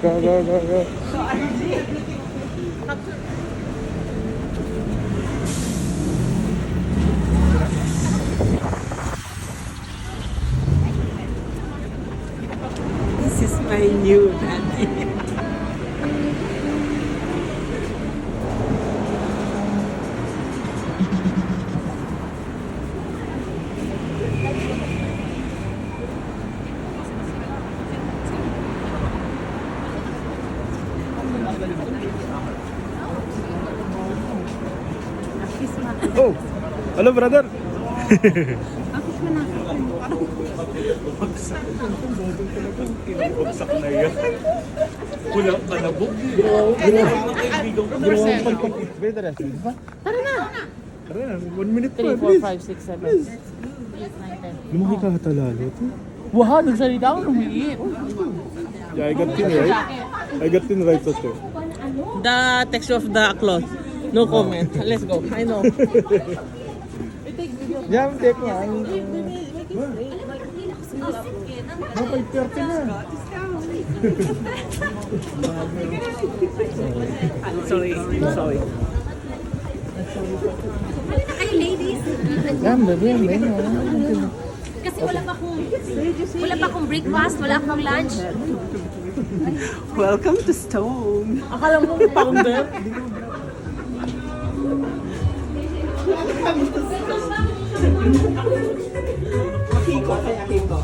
Go, go, go, go. This is my new daddy. Oh, hello brother. Bagsak na yan. Kulang ka na. Better as di ba? Tara na! Tara na, one minute pa, 3, 4, please. 5, 6, 7. Lumaki ka ata lalo. Wow, nagsalita ako lumiit. Yeah, I got tin right. I got tin right also. The texture of the cloth. No comment. Let's go. I know. Yeah, take one. No, 5.30 na. Sorry. Sorry. Halina kayo, ladies. Yan, baby, baby. Kasi wala pa akong wala pa akong breakfast, wala akong lunch. Welcome to Stone. Akala mo pounder? Hiko, kaya hiko.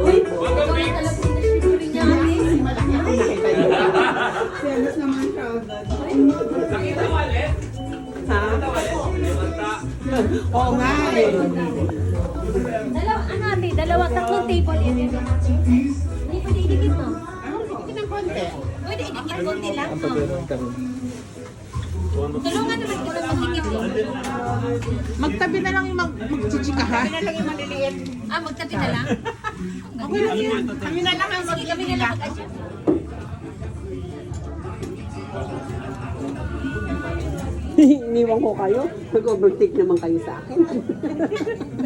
Uy, ikaw na talaga sinashiburi niya. Serious naman siya. Ha? Oo nga eh. Dalawa, ano ate, dalawa, tatlong table yan. Hindi pwede idikit no? Konti. Pwede idikit konti lang. no? Tulungan naman kita magdikit no? Magtabi na lang yung mag magchichikahan. Magtabi na lang yung maliliit. Ah, magtabi na lang? Okay lang yun. Kami na lang ang Sige, kami na lang mag-adjust. Iniwan ko kayo. Mag-overtake naman kayo sa akin.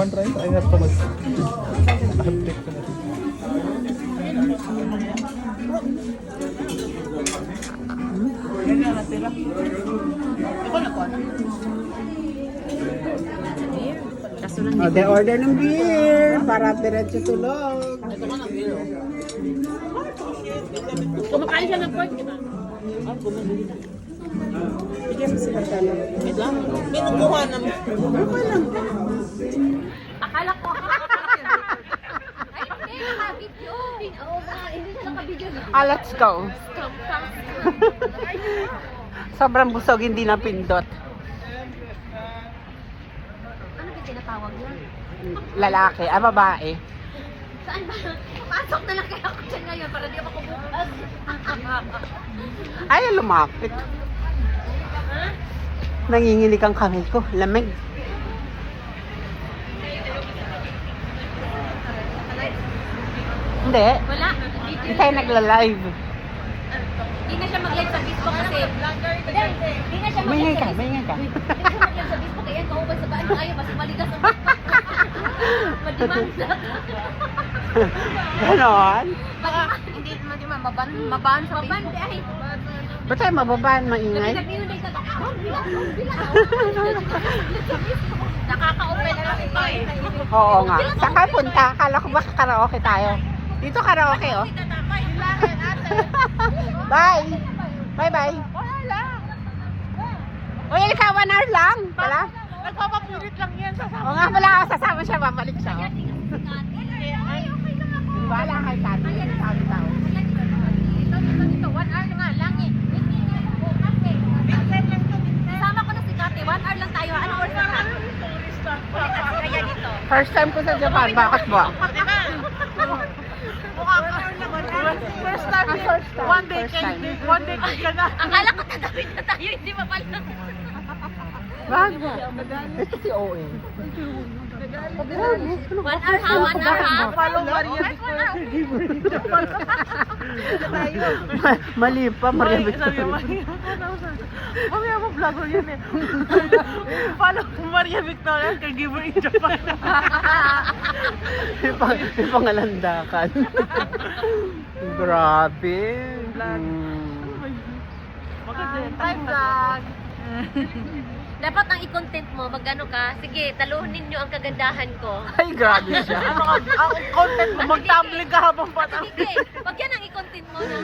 want rice? I have Thomas. I have take Thomas. O, de order ng beer para diretso tulog. Kumakain siya ng pork, di ba? Bigyan mo sila talo. Wait lang. May nagkuha ng... Akala ko. Ay, hindi, naka-video. Oo nga, hindi siya naka-video. Ah, let's go. Sobrang busog, hindi na pindot. Ano ba tinatawag niya? Lalaki, ah, babae. Saan ba? Pasok na lang kaya ako dyan ngayon para di ako bukas. Ay, lumapit. Nanginginig ang kamay ko. Lamig. Hindi. Wala. Hindi tayo nagla-live. Hindi na siya mag-live sa Facebook kasi... Hindi, na siya May mag-live ka, sa may ka. Hindi na siya mag-live sa Facebook kaya kaubay sa baan ayaw mas maligas ang Madimanda. Ganon. Hindi madimanda, maban, maban sa Facebook. Maban, ay. Ba't tayo mababaan, maingay? Bila. Nakaka-open na lang ito eh. Oo nga. Saan ka punta? Akala ko ba karaoke tayo? Dito karaoke, oh. Bye! Bye-bye. Uy, ikaw, one hour lang. Pala? Nagpapapilit lang yan Oo nga pala, sasama siya, babalik siya. oh. Ako. Wala kay Tati. Sabi tao. Ito, ito, ito. One hour nga lang eh. Eh. Sama ko na si Kate. One hour lang tayo. Ano oras na ka? Dito. First time ko sa Japan, bakit ba? Mukha ko. First time first time. One day, first can, time. one day ka na. Akala ko tatawid na tayo, hindi pa pala. Bakit? Ito si Owen. One hour ha, one hour ha. Follow Maria Kahit one hour. Mali pa, Maria Victoria. Maria. Mamaya mo vlogger yun eh. Follow Maria Victoria, caregiver in Japan. May pang- may pangalandakan. Grabe. Mm. Maganda yan. Time vlog. Dapat ang i-content mo, magano ka, sige, talunin nyo ang kagandahan ko. Ay, grabe siya. Ka, ang content mo, mag-tumbling ka habang patang. Sige, wag yan ang i-content mo na.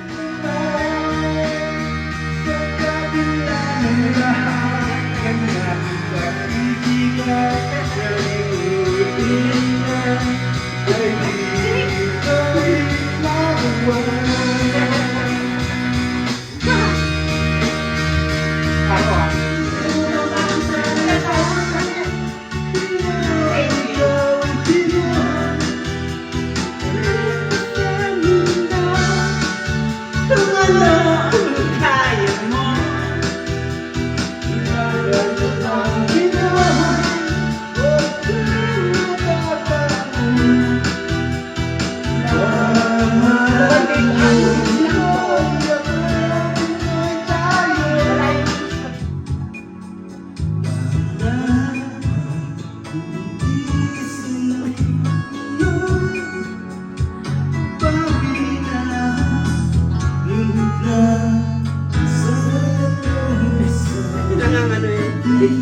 Ayan,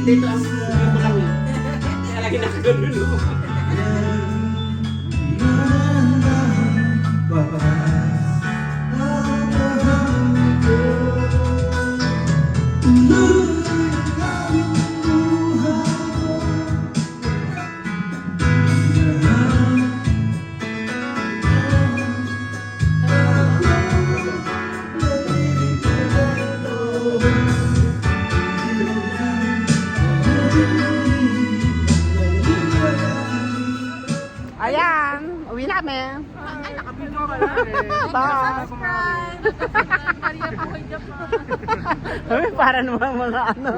Bye. Maria Pahoy Japan. Para naman mga ano.